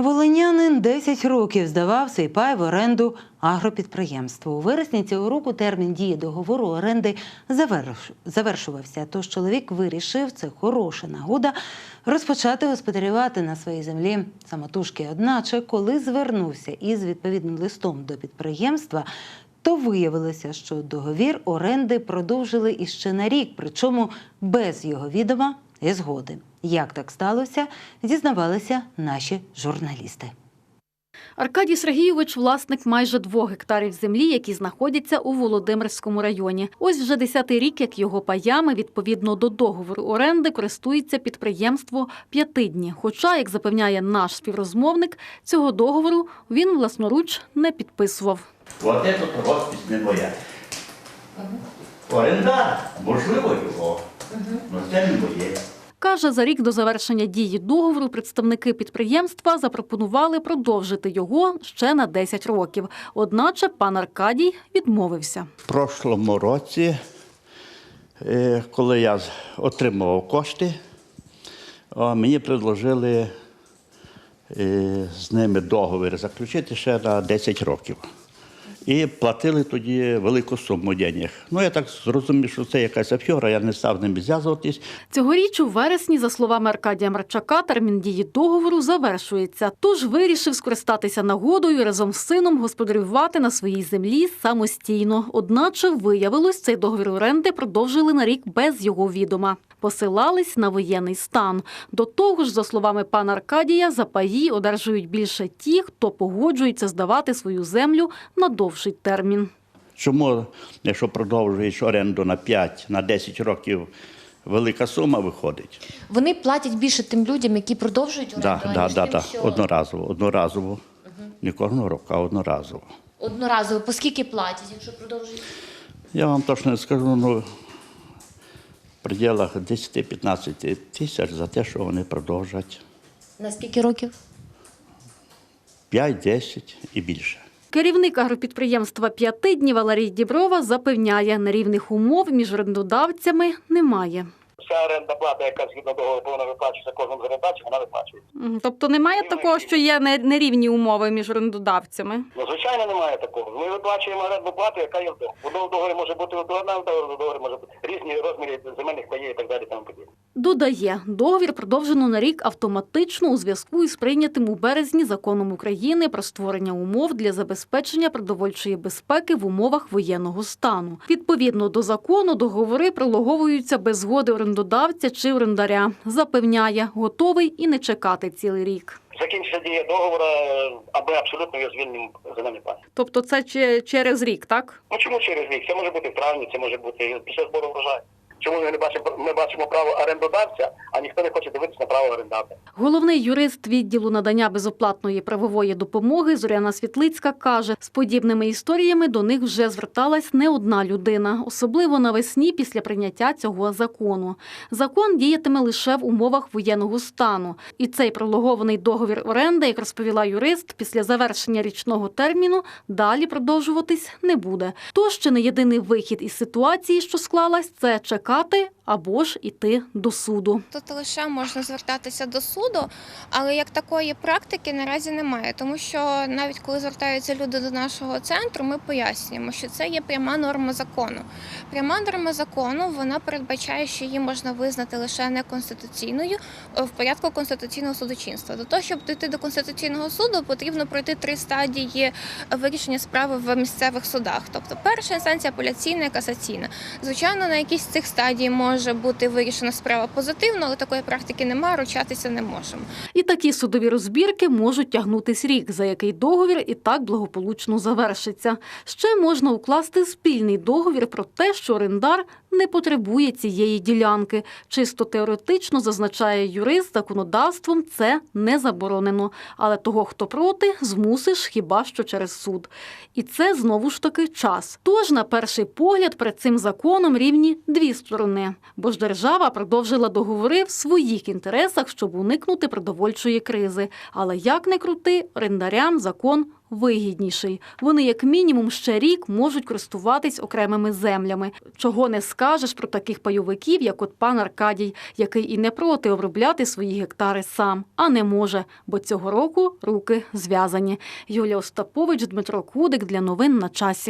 Волинянин 10 років здавав свій пай в оренду агропідприємству. У вересні цього року термін дії договору оренди заверш- завершувався. Тож чоловік вирішив, це хороша нагода розпочати господарювати на своїй землі самотужки. Одначе, коли звернувся із відповідним листом до підприємства, то виявилося, що договір оренди продовжили іще на рік, причому без його відома і згоди. Як так сталося, дізнавалися наші журналісти. Аркадій Сергійович – власник майже двох гектарів землі, які знаходяться у Володимирському районі. Ось вже десятий рік, як його паями, відповідно до договору оренди, користується підприємство «П'ятидні». Хоча, як запевняє наш співрозмовник, цього договору він власноруч не підписував. Вот этот розпись не моя. Орендар, можливо, його. але це не моє. Каже, за рік до завершення дії договору представники підприємства запропонували продовжити його ще на 10 років. Одначе пан Аркадій відмовився. В прошлому році, е, коли я отримував кошти, мені предложили е, з ними договір заключити ще на 10 років. І платили тоді велику суму денег. Ну, я так зрозумів, що це якась афера, я не став з ними зв'язуватись. Цьогоріч у вересні, за словами Аркадія Марчака, термін дії договору завершується. Тож вирішив скористатися нагодою разом з сином господарювати на своїй землі самостійно. Одначе виявилось, цей договір оренди продовжили на рік без його відома. Посилались на воєнний стан. До того ж, за словами пана Аркадія, за паї одержують більше ті, хто погоджується здавати свою землю на довший термін. Чому, якщо продовжуєш оренду на 5, на 10 років, велика сума виходить? Вони платять більше тим людям, які продовжують оренду, Так, да, да, да. що одноразово, одноразово. Не кожного року, а одноразово. одноразово. По скільки платять, якщо продовжують? Я вам точно не скажу, ну, в пределах 10-15 тисяч за те, що вони продовжать На скільки років? 5-10 і більше. Керівник агропідприємства «П'яти днів» Валерій Діброва запевняє, нерівних умов між орендодавцями немає. Вся оренда плата, яка згідно договору повинна виплачуватися кожному з орендодавців, вона виплачується. Тобто немає такого, що є нерівні умови між орендодавцями. Ну, звичайно, немає такого. Ми виплачуємо орендну плату, яка є в договорі. В договорі може бути одна, в договорі може бути різні розміри земельних паїв і так далі. Тому подібне. Додає, договір продовжено на рік автоматично у зв'язку із прийнятим у березні законом України про створення умов для забезпечення продовольчої безпеки в умовах воєнного стану. Відповідно до закону, договори прологовуються без згоди орендодавця чи орендаря. Запевняє, готовий і не чекати цілий рік. Закінчиться дія договору, аби абсолютно його звільнимо земельні платі. Тобто, це че- через рік, так? Ну чому через рік? Це може бути в травні, це може бути після збору врожаю. Чому ми не бачимо, ми бачимо право орендодавця, а ніхто не хоче дивитися на право орендатора? Головний юрист відділу надання безоплатної правової допомоги Зоряна Світлицька каже, з подібними історіями до них вже зверталась не одна людина, особливо навесні після прийняття цього закону. Закон діятиме лише в умовах воєнного стану, і цей прологований договір оренди, як розповіла юрист, після завершення річного терміну далі продовжуватись не буде. Тож ще не єдиний вихід із ситуації, що склалась, це чекати або ж іти до суду. Тут лише можна звертатися до суду, але як такої практики наразі немає, тому що навіть коли звертаються люди до нашого центру, ми пояснюємо, що це є пряма норма закону. Пряма норма закону вона передбачає, що її можна визнати лише неконституційною е, в порядку конституційного судочинства. До того, щоб дійти до конституційного суду, потрібно пройти три стадії вирішення справи в місцевих судах, тобто перша інстанція апеляційна і касаційна. Звичайно, на якійсь з цих стадій може бути вирішена справа позитивно, але такої практики немає, ручатися не можемо. І такі судові розбірки можуть тягнутись рік, за який договір і так благополучно завершиться. Ще можна укласти спільний договір про те, що орендар не потребує цієї ділянки. Чисто теоретично зазначає юрист, законодавством це не заборонено. Але того, хто проти, змусиш хіба що через суд. І це знову ж таки час. Тож, на перший погляд, перед цим законом рівні дві сторони, бо ж держава продовжила договори в своїх інтересах, щоб уникнути продовольчої кризи. Але як не крути, орендарям закон вигідніший. Вони, як мінімум, ще рік можуть користуватись окремими землями. Чого не скажеш про таких пайовиків, як от пан Аркадій, який і не проти обробляти свої гектари сам, а не може, бо цього року руки зв'язані. Юлія Остапович, Дмитро Кудик для новин на часі.